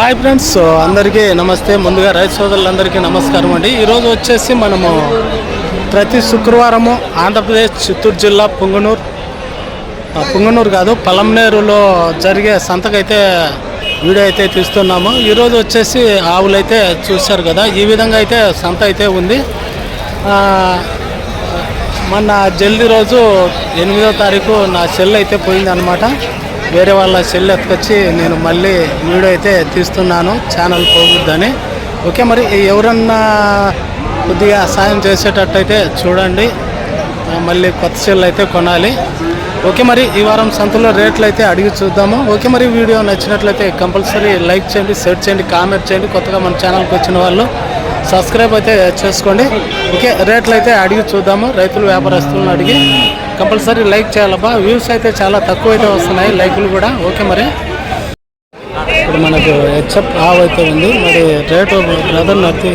Hi friends అందరికీ నమస్తే. ముందుగా రైతు సోదరులందరికీ నమస్కారం అండి. ఈరోజు వచ్చేసి మనము ప్రతి శుక్రవారము ఆంధ్రప్రదేశ్ చిత్తూరు జిల్లా పుంగనూరు. పుంగనూరు కాదు పలంనేరులో జరిగే సంతకైతే వీడియో అయితే తీస్తున్నాము. ఈరోజు వచ్చేసి ఆవులైతే చూశారు కదా ఈ విధంగా అయితే సంత అయితే ఉంది. మొన్న జల్దీ రోజు ఎనిమిదో తారీఖు నా సెల్ అయితే పోయింది అనమాట వేరే వాళ్ళ సెల్ ఎత్తుకొచ్చి నేను మళ్ళీ వీడియో అయితే తీస్తున్నాను ఛానల్ పోగుద్దని. ఓకే మరి ఎవరన్నా కొద్దిగా సాయం చేసేటట్టయితే చూడండి. మళ్ళీ కొత్త సెల్ అయితే కొనాలి. ఓకే మరి ఈ వారం సంతలో రేట్లు అయితే అడిగి చూద్దాము. ఓకే మరి వీడియో నచ్చినట్లయితే కంపల్సరీ లైక్ చేయండి షేర్ చేయండి కామెంట్ చేయండి. కొత్తగా మన ఛానల్కి వచ్చిన వాళ్ళు సబ్స్క్రైబ్ అయితే చేసుకోండి. ఓకే రేట్లు అయితే అడిగి చూద్దాము. రైతులు వ్యాపారస్తులను అడిగి కంపల్సరీ లైక్ చేయాలబ్బా వ్యూస్ అయితే చాలా తక్కువ అయితే వస్తున్నాయి లైక్లు కూడా. ఓకే మరి. ఇప్పుడు మనకు హెచ్ఎఫ్ ఆవ్ అయితే ఉంది. మరి రేటు బ్రదర్ నత్తి.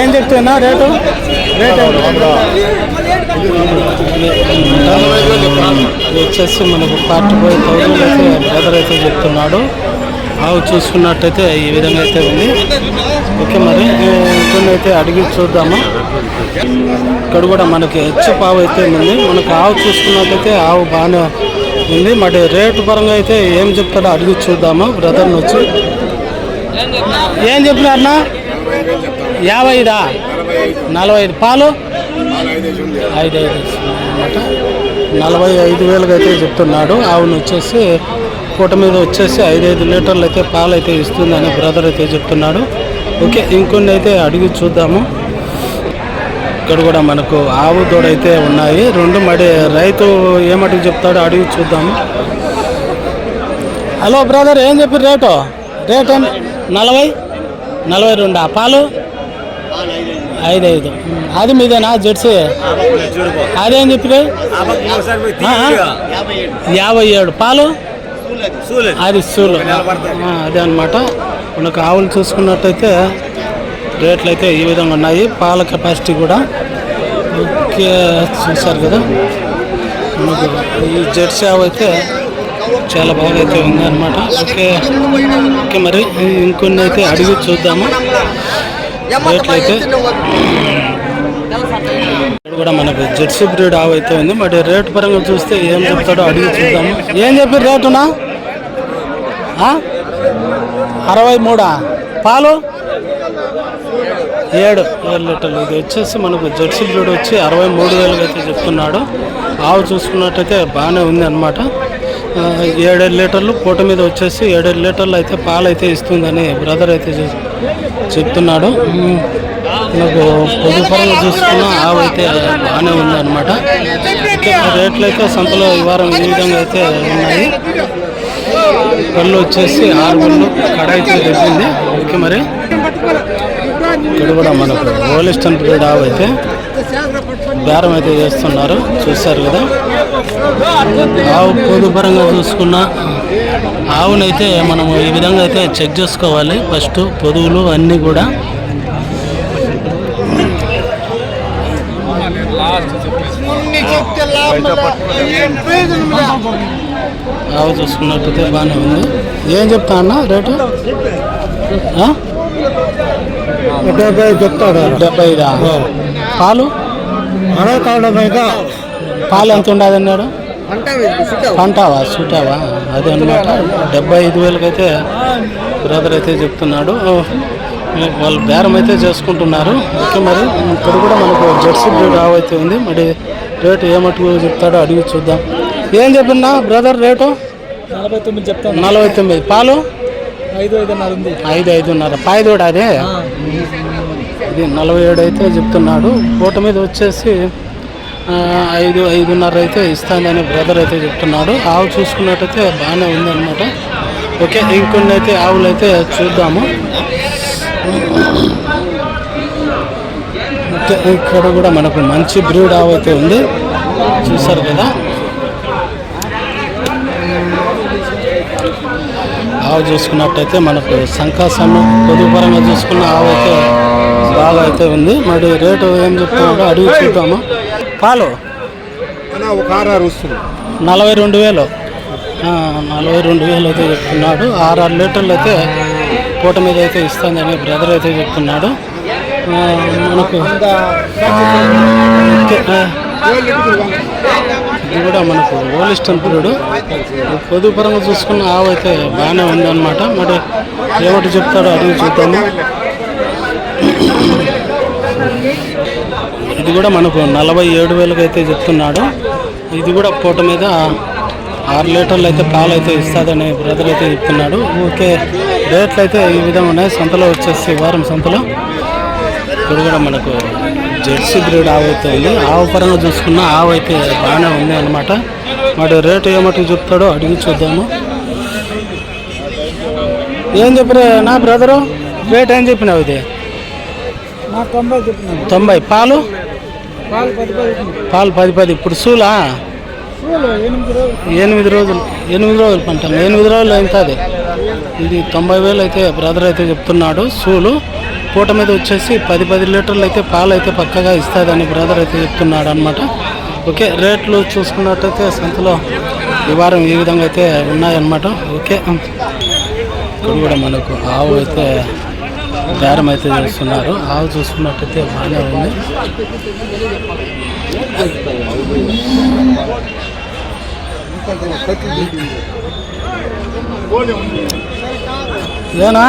ఏం చెప్తున్నా రేటు? రేటు వచ్చేసి మనకు ఫార్టీ ఫైవ్ అయితే బ్రదర్ అయితే చెప్తున్నాడు. ఆవు చూసుకున్నట్టయితే ఈ విధంగా అయితే ఉంది. ఓకే మరి కొన్ని అయితే అడిగి చూద్దాము? ఇక్కడ కూడా మనకి హెచ్చు పావు అయితే ఉంది. మనకు ఆవు చూసుకున్నట్టయితే ఆవు బాగానే ఉంది. మరి రేటు పరంగా అయితే ఏం చెప్తాడో అడిగి చూద్దాము బ్రదర్ని వచ్చి? ఏం చెప్పినారన్నా యాభై ఐదా నలభై ఐదు పాలు? ఐదు ఐదు అనమాట నలభై ఐదు వేలుగా అయితే చెప్తున్నాడు. ఆవును వచ్చేసి పూట మీద వచ్చేసి ఐదు ఐదు లీటర్లు అయితే పాలు అయితే ఇస్తుందని బ్రదర్ అయితే చెప్తున్నాడు ఓకే ఇంకొన్ని అయితే అడిగి చూద్దాము ఇక్కడ కూడా మనకు ఆవు దూడ అయితే ఉన్నాయి రెండు మడి రైతు ఏమటికి చెప్తాడో అడిగి చూద్దాము హలో బ్రదర్ ఏం చెప్పి రేటు రేట్ ఏం నలభై నలభై రెండు పాలు ఐదు ఐదు అది మీదేనా జెర్సీ అదేం చెప్పి యాభై ఏడు పాలు అది సూలు. ఆ, అదే అనమాట మనకు ఆవులు చూసుకున్నట్టయితే రేట్లు అయితే ఈ విధంగా ఉన్నాయి. పాల కెపాసిటీ కూడా ఓకే చూసారు కదా. మనకు ఈ జెర్సీ ఆవు అయితే చాలా బాగా అయితే ఉంది అనమాట ఓకే. ఓకే మరి ఇంకొన్ని అయితే అడిగి చూద్దాము. రేట్లు అయితే ఇక్కడ కూడా మనకు జెర్సీ బ్రీడ్ ఆవు అయితే ఉంది మరి రేట్ పరంగా చూస్తే ఏం చెప్తాడో అడిగి చూద్దాము ఏం చెప్పి రేటునా? ఆ? అరవై మూడా? పాలు? ఏడు ఏడు లీటర్లు. ఇది వచ్చేసి మనకు జెర్సీ బ్రీడ్ వచ్చి అరవై మూడు వేలకు అయితే చెప్తున్నాడు. ఆవు చూసుకున్నట్టయితే బాగానే ఉంది అనమాట ఏడేడు లీటర్లు పూట మీద వచ్చేసి ఏడేడు లీటర్లు అయితే పాలు అయితే ఇస్తుందని బ్రదర్ అయితే చెప్తున్నాడు. మనకు పొదుపు చూసుకున్న ఆవు అయితే బాగానే ఉంది అనమాట రేట్లు అయితే సంతలో ఈ వారం ఈ విధంగా అయితే ఉన్నాయి. పళ్ళు వచ్చేసి ఆరు పళ్ళు కడ అయితే తెచ్చింది ఓకే మరి. ఇక్కడ కూడా మనకు హోలిస్టన్ బ్రీడ్ ఆవు అయితే బేరం అయితే చేస్తున్నారు. చూశారు కదా. ఆవు పొదుపు పరంగా చూసుకున్న ఆవునైతే మనము ఈ విధంగా అయితే చెక్ చేసుకోవాలి. ఫస్ట్ పొదువులు అన్నీ కూడా ఆవు చూసుకున్నట్టయితే బాగానే ఉంది. ఏం చెప్తా అన్న? రేటు? డెబ్బై చెప్తాడు డెబ్బై ఐదా పాలు? అరవై పాలు ఎంత ఉండదు అన్నాడు? పంటావా? సుటావా అదే అనమాట డెబ్బై ఐదు వేలకైతే బ్రదర్ అయితే చెప్తున్నాడు. ఓ, వాళ్ళు బేరం అయితే చేసుకుంటున్నారు. ఓకే మరి ఇక్కడ కూడా మనకు జెర్సీ బ్రీడ్ ఆవు అయితే ఉంది. మరి రేటు ఏమట్టుకు చెప్తాడో అడిగి చూద్దాం. ఏం చెప్పినా బ్రదర్ రేటు? నలభై తొమ్మిది చెప్తాను. నలభై తొమ్మిది పాలు? ఐదు ఐదున్నర ఉంది. ఐదు ఐదున్నర. పాయిదోడు అదే? ఇది నలభై ఏడు అయితే చెప్తున్నాడు. పూట మీద వచ్చేసి ఐదు ఐదున్నర అయితే ఇస్తానని బ్రదర్ అయితే చెప్తున్నాడు. ఆవు చూసుకున్నట్టయితే బాగానే ఉందన్నమాట. ఓకే ఇంకొన్ని అయితే ఆవులు అయితే చూద్దాము. ఇక్కడ కూడా మనకు మంచి బ్రీడ్ ఆవు అయితే ఉంది. చూసారు కదా? ఆవు చూసుకున్నట్టయితే మనకు సంకాసము పొదుపు పరంగా చూసుకున్న ఆవు అయితే బాగా అయితే ఉంది. మరి రేటు ఏం చెప్తున్నాడో అడిగి చూద్దాము? పాలు? ఒక ఆర్ఆర్ వస్తుంది. నలభై రెండు వేలు. ఆ, నలభై రెండు వేలు అయితే చెప్తున్నాడు. ఆరు ఆరు లీటర్లు అయితే పూట మీద అయితే ఇస్తుందని బ్రదర్ అయితే చెప్తున్నాడు. మనకు ఓకే, ఇది కూడా మనకు ఓలిస్టన్ పీరియడ్ పొదుపు పరంగా చూసుకున్న ఆవు అయితే బాగానే ఉందన్నమాట. మరి ఏమిటి చెప్తాడో అడిగి చూద్దాము. ఇది కూడా మనకు నలభై ఏడు వేలకు అయితే చెప్తున్నాడు. ఇది కూడా పూట మీద ఆరు లీటర్లు అయితే పాలు అయితే ఇస్తుందని బ్రదర్ అయితే చెప్తున్నాడు. ఓకే రేట్లు అయితే ఈ విధంగా ఉన్నాయి. సంతలో వచ్చేసి వారం సంతలో. ఇక్కడ కూడా మనకు జెర్సీ బ్రీడ్ ఆవు అయితే ఉంది ఆవు పరంగా చూసుకున్న ఆవు అయితే బాగానే ఉంది అనమాట మరి రేటు ఏమట్టుకు చెప్తాడో అడిగి చూద్దాము. ఏం చెప్పరే నా బ్రదరు? రేట్ ఏం చెప్పినావు ఇది? తొంభై తొంభై. పాలు? పాలు పది పది ఇప్పుడు సూలా? ఎనిమిది రోజులు. ఎనిమిది రోజులు. పంట. ఎనిమిది రోజులు అవుతుంది ఇది తొంభై వేలు అయితే బ్రదర్ అయితే చెప్తున్నాడు. సూలు? పూట మీద వచ్చేసి పది పది లీటర్లు అయితే పాలు అయితే పక్కగా ఇస్తుందని బ్రదర్ అయితే చెప్తున్నాడు అనమాట ఓకే రేట్లు చూసుకున్నట్టయితే సంతలో ఈ వారం ఈ విధంగా అయితే ఉన్నాయన్నమాట. ఓకే ఇక్కడ కూడా మనకు ఆవు అయితే బేరం అయితే చేస్తున్నారు. ఆవు చూసుకున్నట్టయితే బాగానే ఉంది. ఏనా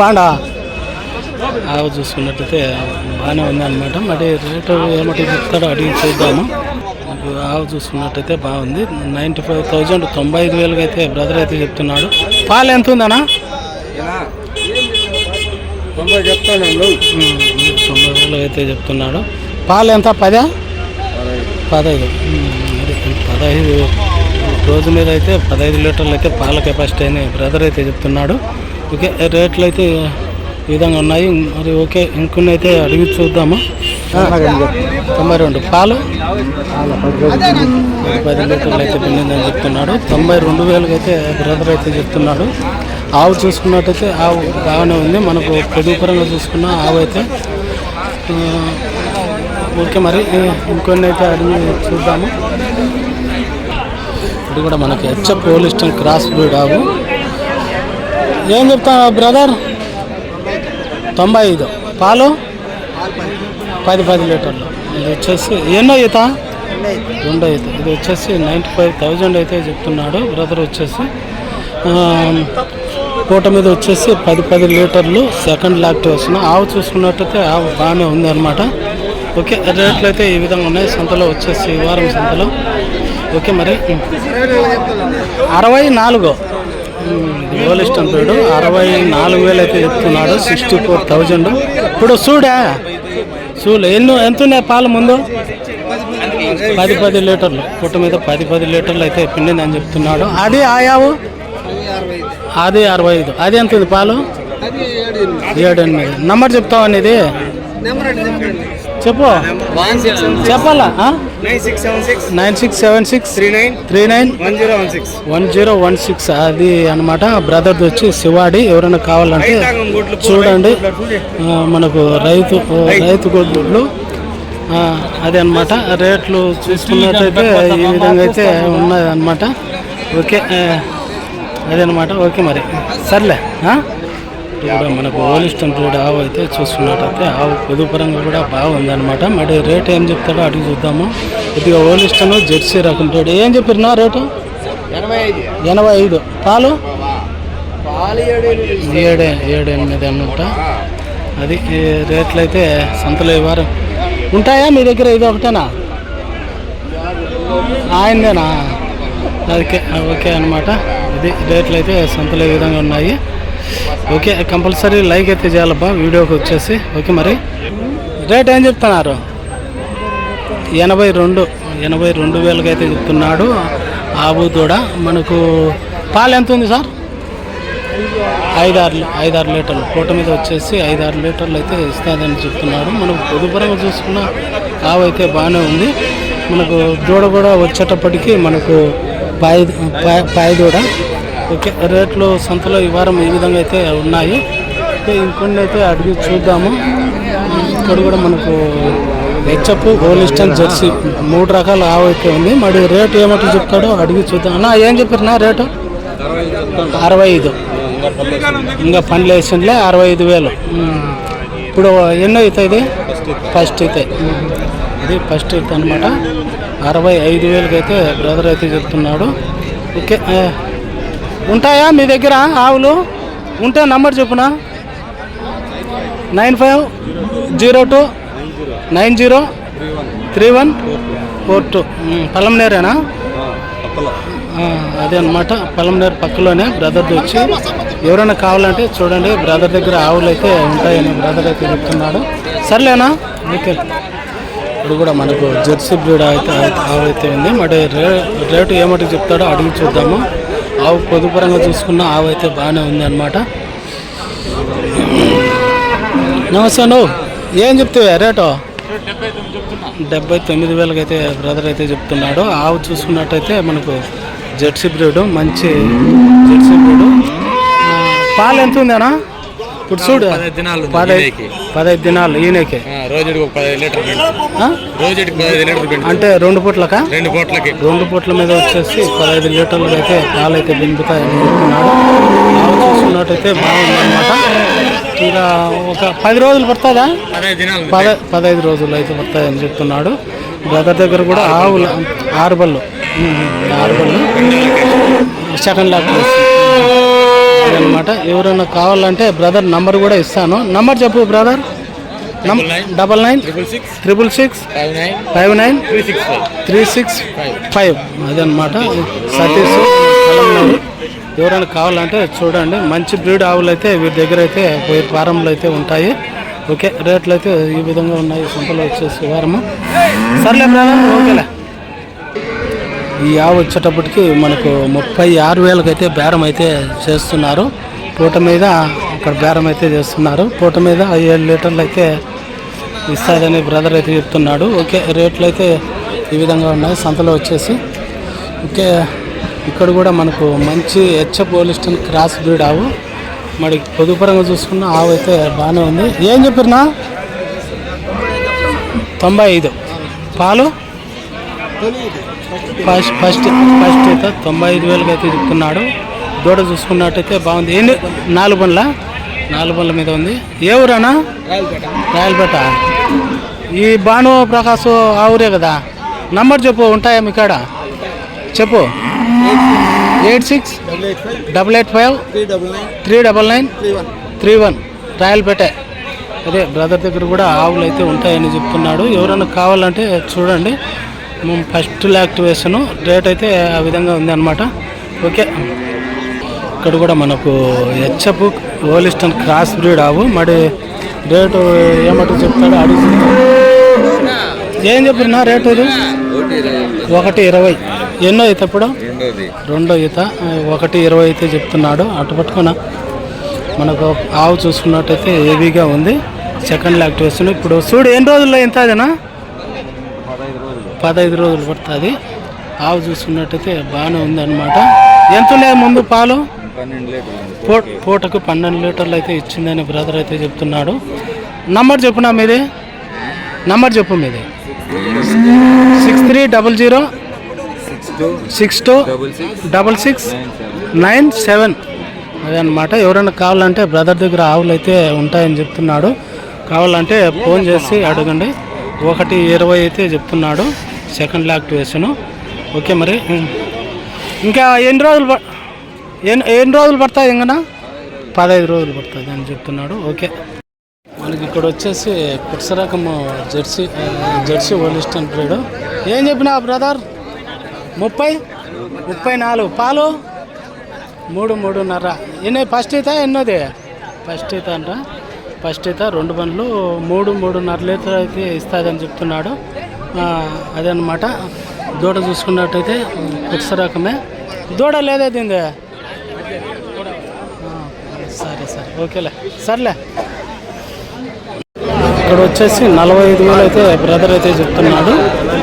బాండా ఆవు చూసుకున్నట్టయితే బాగానే ఉంది అనమాట మరి రేటు ఏమిటి చెప్తాడో అడిగి చూద్దాము. నాకు ఆవు చూసుకున్నట్టయితే బాగుంది. నైంటీ ఫైవ్ థౌజండ్ తొంభై ఐదు వేలుగా అయితే బ్రదర్ అయితే చెప్తున్నాడు. పాలు ఎంత ఉందనా తొంభై చెప్తాను తొంభై వేలు అయితే చెప్తున్నాడు. పాలు ఎంత? పదా? పదహైదు. పదహైదు రోజు మీద అయితే పదహైదు లీటర్లు అయితే పాల కెపాసిటీ అని బ్రదర్ అయితే చెప్తున్నాడు. ఓకే రేట్లు అయితే ఈ విధంగా ఉన్నాయి. మరి ఓకే ఇంకొన్ని అయితే అడిగి చూద్దాము? తొంభై రెండు పాలు. పది లీటర్లు అయితే పిండిందని చెప్తున్నాడు. తొంభై రెండు వేలకు అయితే బ్రదర్ అయితే చెప్తున్నాడు. ఆవు చూసుకున్నట్టయితే ఆవు బాగానే ఉంది. మనకు పొదుపు చూసుకున్న ఆవు అయితే ఓకే మరి ఇంకొన్ని అయితే అడిగి చూద్దాము. ఇది కూడా మనకి హెచ్ఎఫ్ పోలిస్టన్ క్రాస్ బ్రీడ్ ఆవు. ఏం చెప్తా బ్రదర్? తొంభై ఐదు పాలు? పది పది లీటర్లు. ఇది వచ్చేసి ఎన్నో ఈత? రెండో ఈత ఇది వచ్చేసి నైంటీ ఫైవ్ థౌజండ్ అయితే చెప్తున్నాడు. బ్రదర్ వచ్చేసి పూట మీద వచ్చేసి పది పది లీటర్లు సెకండ్ లాక్టివేషన్ ఆవు చూసుకున్నట్టయితే ఆవు బాగానే ఉంది అనమాట ఓకే రేట్లు అయితే ఈ విధంగా ఉన్నాయి. సంతలో వచ్చేసి ఈ వారం సంతలో. ఓకే మరి. అరవై నాలుగు. గోలిస్ట్ అంటాడు అరవై నాలుగు వేలు అయితే చెప్తున్నాడు. సిక్స్టీ ఫోర్ థౌజండ్ ఇప్పుడు చూడా చూడు ఎన్నో ఎంత ఉన్నాయి పాలు ముందు? పది పది లీటర్లు. పుట్ట మీద పది పది లీటర్లు అయితే పిండిందని చెప్తున్నాడు. అది ఆయావు? అది అరవై ఐదు. అది ఎంత ఉంది పాలు? ఏడు ఎనిమిది. నంబర్ చెప్తావా అనేది చెప్పు. చెప్పాలా? Nine six seven six three nine three nine one zero one six one zero one six అది అనమాట బ్రదర్ది వచ్చి శివాడి ఎవరైనా కావాలంటే చూడండి. మనకు రైతు రైతు గొడ్లు. అదే అనమాట రేట్లు చూసుకున్నట్టయితే ఈ విధంగా అయితే ఉన్నది అనమాట ఓకే అదే అనమాట ఓకే మరి. సర్లే ఆ? ఇప్పుడు మనకు ఓలిస్టన్ బ్రీడ్ ఆవు అయితే చూసుకున్నట్టయితే ఆవు పొదుపరంగా కూడా బాగుంది అనమాట మరి రేట్ ఏం చెప్తాడో అడిగి చూద్దాము. కొద్దిగా ఓలిస్టన్ జెర్సీ రకం బ్రీడ్ ఏం చెప్పినా రేటు? ఎనభై ఐదు. పాలు? ఏడు ఏడు ఎనిమిది అనమాట అది రేట్లు అయితే సంతలో ఈ వారం ఉంటాయా మీ దగ్గర? ఇది ఒకటేనా? ఆయనదేనా? ఓకే ఓకే అనమాట ఇది రేట్లు అయితే సంతలో ఈ విధంగా ఉన్నాయి. ఓకే కంపల్సరీ లైక్ అయితే చేయాలబ్బా వీడియోకి వచ్చేసి. ఓకే మరి. రేట్ ఏం చెప్తున్నారు? ఎనభై రెండు ఎనభై రెండు వేలకి అయితే చెప్తున్నాడు ఆవు దూడ. మనకు పాలు ఎంత ఉంది సార్? ఐదారు ఐదారు లీటర్లు. పూట మీద వచ్చేసి ఐదారు లీటర్లు అయితే ఇస్తుందని చెప్తున్నాడు. మనకు పొదుపరంగా చూసుకున్న ఆవు అయితే బాగానే ఉంది. మనకు దూడ కూడా వచ్చేటప్పటికి మనకు పాయి పాయ దూడ. ఓకే రేట్లు సంతలో ఈ వారం ఈ విధంగా అయితే ఉన్నాయి. ఇంకొన్ని అయితే అడిగి చూద్దాము. ఇక్కడ కూడా మనకు హెచ్ఎఫ్ గోలిస్టన్ జెర్సీ మూడు రకాల ఆవు అయితే ఉంది. మరి రేటు ఏమంటూ చెప్తాడో అడిగి చూద్దాం. అన్న ఏం చెప్పారు నా రేటు? అరవై ఐదు. ఇంకా పనులు వేసిందిలే అరవై ఐదు వేలు. ఇప్పుడు ఎన్నో అవుతాయి ఇది? ఫస్ట్ అయితే. ఇది ఫస్ట్ అయితే అనమాట అరవై ఐదు వేలకైతే బ్రదర్ అయితే చెప్తున్నాడు. ఓకే ఉంటాయా మీ దగ్గర ఆవులు? ఉంటే number చెప్పునా? Nine five zero two nine zero three one four two. పల్లంనేరేనా? అదే అనమాట పలంనేరు పక్కలోనే బ్రదర్ది వచ్చి ఎవరైనా కావాలంటే చూడండి బ్రదర్ దగ్గర ఆవులు అయితే ఉంటాయని బ్రదర్ అయితే చెప్తున్నాడు. సర్లేనా? ఓకే. ఇప్పుడు కూడా మనకు జెర్సీ బ్రీడ్ అయితే ఆవు అయితే ఉంది. మరి రే రేటు ఏమంటే చెప్తాడో అడిగి చూద్దాము. ఆవు పొదుపరంగా చూసుకున్న ఆవు అయితే బాగానే ఉంది అనమాట నమస్తే నువ్వు ఏం చెప్తావే? రేటు? డెబ్బై తొమ్మిది వేలకి అయితే బ్రదర్ అయితే చెప్తున్నాడు. ఆవు చూసుకున్నట్టయితే మనకు జెర్సీ బ్రీడ్ మంచి జెర్సీ బ్రీడ్. పాలు ఎంత ఉందేనా ఇప్పుడు చూడు. పదహైదు దినాలు ఉంది పదహైదు దినాలు ఈయనకి. రోజుకి లీటర్? రోజుకి లీటర్ అంటే రెండు పూట్లకా? రెండు కోట్లకి రెండు పూట్ల మీద వచ్చేసి పదహైదు లీటర్లు అయితే పాలు అయితే దింపుతాయని చెప్తున్నాడు చూసుకున్నట్టయితే బాగుందన్నమాట. ఇంకా ఒక పది రోజులు పడుతుందా. పద పదహైదు రోజులు అయితే పడతాయని చెప్తున్నాడు. బ్రదర్ దగ్గర కూడా ఆవులు ఆరు బళ్ళు. ఆరు బళ్ళు. సెకండ్ ల్యాక్ అనమాట. ఎవరైనా కావాలంటే బ్రదర్ నంబర్ కూడా ఇస్తాను. నంబర్ చెప్పు brother. Double nine triple six triple six five nine three six five అదనమాట. సతీష్ ఎవరైనా కావాలంటే చూడండి. మంచి బ్రీడ్ ఆవులు అయితే వీరి దగ్గర అయితే పోయి ఫారంలో అయితే ఉంటాయి. ఓకే. రేట్లు అయితే ఈ విధంగా ఉన్నాయి. సంపలో వచ్చేసి వారము. సర్లే బ్రదర్ ఓకేలే. ఈ ఆవు వచ్చేటప్పటికి మనకు ముప్పై ఆరు వేలకైతే బేరం అయితే చేస్తున్నారు. పూట మీద అక్కడ బేరం అయితే చేస్తున్నారు. పూట మీద ఏడు లీటర్లు అయితే ఇస్తాదని బ్రదర్ అయితే చెప్తున్నాడు. ఓకే రేట్లు అయితే ఈ విధంగా ఉన్నాయి. సంతలో వచ్చేసి ఓకే. ఇక్కడ కూడా మనకు మంచి హెచ్చ పోలిస్టన్ క్రాస్ బ్రీడ్ ఆవు. మరి పొదుపరంగా చూసుకున్న ఆవు అయితే బాగానే ఉంది. ఏం చెప్పినా తొంభై ఐదు. పాలు? ఫస్ట్ ఫస్ట్ ఫస్ట్ అయితే తొంభై ఐదు వేలకి అయితే చెప్తున్నాడు దూడ చూసుకున్నట్టయితే బాగుంది. ఎన్ని? నాలుగు బండ్ల? నాలుగు బండ్ల మీద ఉంది. ఏ ఊరానా రాయలపేట. ఈ భాను ప్రకాశ్ ఆ ఊరే కదా? నంబర్ చెప్పు ఉంటాయా మీ కాడ? చెప్పు. Eight six double eight five three double nine three one. Rayalapeta. అదే బ్రదర్ దగ్గర కూడా ఆవులు అయితే ఉంటాయని చెప్తున్నాడు. ఎవరైనా కావాలంటే చూడండి. ఫస్ట్ యాక్టివేషన్ రేట్ అయితే ఆ విధంగా ఉంది అనమాట ఓకే. ఇక్కడ కూడా మనకు హెచ్ఎఫ్ ఓలిస్టన్ క్రాస్ బ్రీడ్ ఆవు. మరి రేటు ఏమంటూ చెప్తాడో అడిగి ఏం చెప్పినా రేటు ఇది? ఒకటి ఇరవై. ఎన్నో ఈత ఇప్పుడు? రెండో ఈత. ఒకటి ఇరవై అయితే చెప్తున్నాడు. అటు పట్టుకున్న మనకు ఆవు చూసుకున్నట్టయితే హెవీగా ఉంది. సెకండ్ యాక్టివేషన్ ఇప్పుడు చూడు ఎన్ని రోజుల్లో ఎంత అదేనా? పదహైదు రోజులు పడుతుంది. ఆవు చూసుకున్నట్టయితే బాగానే ఉంది అనమాట ఎంత ఉండే ముందు పాలు? పూటకు పన్నెండు లీటర్లు అయితే ఇచ్చిందని బ్రదర్ అయితే చెప్తున్నాడు. నంబర్ చెప్పునా మీది. నంబర్ చెప్పు మీది. Six three double zero six two double six nine seven. అదే అనమాట ఎవరైనా కావాలంటే బ్రదర్ దగ్గర ఆవులు అయితే ఉంటాయని చెప్తున్నాడు. కావాలంటే ఫోన్ చేసి అడగండి. ఒకటి ఇరవై అయితే చెప్తున్నాడు. సెకండ్ యాక్టివేషన్ ఓకే మరి. ఇంకా ఎన్ని రోజులు ఎన్ని ఎన్ని రోజులు పడతాయి ఇంకా పదహైదు రోజులు పడుతుంది అని చెప్తున్నాడు. ఓకే. మనకి ఇక్కడ వచ్చేసి కుట్స రకము జెర్సీ జెర్సీ ఓలిస్టన్ బ్రీడ్ ఏం చెప్పినా బ్రదర్? ముప్పై? ముప్పై నాలుగు. పాలు? మూడు మూడున్నర. ఎన్ని ఫస్ట్ ఈత ఎన్నోది? ఫస్ట్ ఈత అంట. ఫస్ట్ ఈత రెండు బండ్లు మూడు మూడున్నర లీటర్ అయితే ఇస్తుందని చెప్తున్నాడు. అదనమాట దూడ చూసుకున్నట్టయితే పుట్స రకమే. దూడ లేదా దీంది. సరే సరే. ఓకేలే. సర్లే. ఇక్కడ వచ్చేసి నలభై ఐదు వేలు అయితే బ్రదర్ అయితే చెప్తున్నాడు.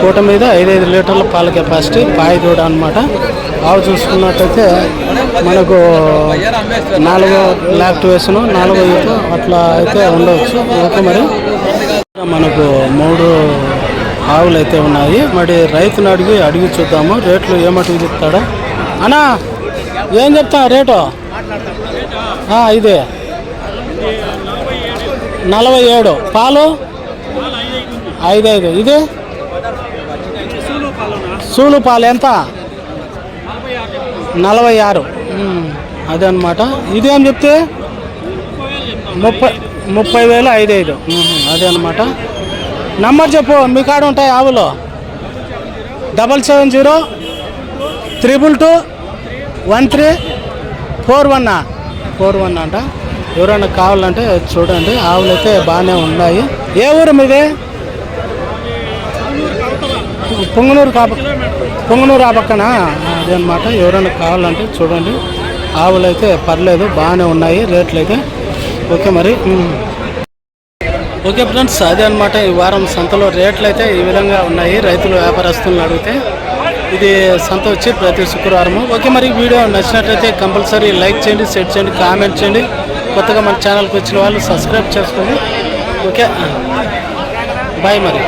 పూట మీద ఐదైదు లీటర్ల పాల కెపాసిటీ పాయి దూడ అనమాట ఆవు చూసుకున్నట్టయితే మనకు నాలుగో లాక్టివేషన్ నాలుగో అట్లా అయితే ఉండవచ్చు. ఓకే మరి. మనకు మూడు ఆవులు అయితే ఉన్నాయి. మరి రైతును అడిగి అడిగి చూద్దాము. రేట్లు ఏమటుకు చెప్తాడా? అన్నా ఏం చెప్తా రేటు? ఇదే. నలభై ఏడు. పాలు? ఐదు ఐదు. ఇది? సూలు పాలు ఎంత? నలభై ఆరు. అదే అనమాట ఇదేం చెప్తే? ముప్పై ముప్పై వేలు ఐదు ఐదు. అదే అనమాట నంబర్ చెప్పు మీ కాడ ఉంటాయి ఆవులు. Double seven zero triple two one three four one four one అంట. ఎవరైనా కావాలంటే చూడండి ఆవులు అయితే బాగానే ఉన్నాయి. ఏ ఊరు మీది? పొంగనూరు కాప పొంగనూరు ఆ పక్కన? అదే అనమాట ఎవరైనా కావాలంటే చూడండి. ఆవులు అయితే పర్లేదు బాగానే ఉన్నాయి రేట్లు అయితే. ఓకే మరి. ఓకే ఫ్రెండ్స్ అదే అనమాట ఈ వారం సంతలో రేట్లు అయితే ఈ విధంగా ఉన్నాయి. రైతులు వ్యాపారస్తులను అడిగితే ఇది సంత వచ్చి ప్రతి శుక్రవారము. ఓకే మరి వీడియో నచ్చినట్లయితే కంపల్సరీ లైక్ చేయండి షేర్ చేయండి కామెంట్ చేయండి. కొత్తగా మన ఛానల్కి వచ్చిన వాళ్ళు సబ్స్క్రైబ్ చేసుకోండి. ఓకే బాయ్ మరి.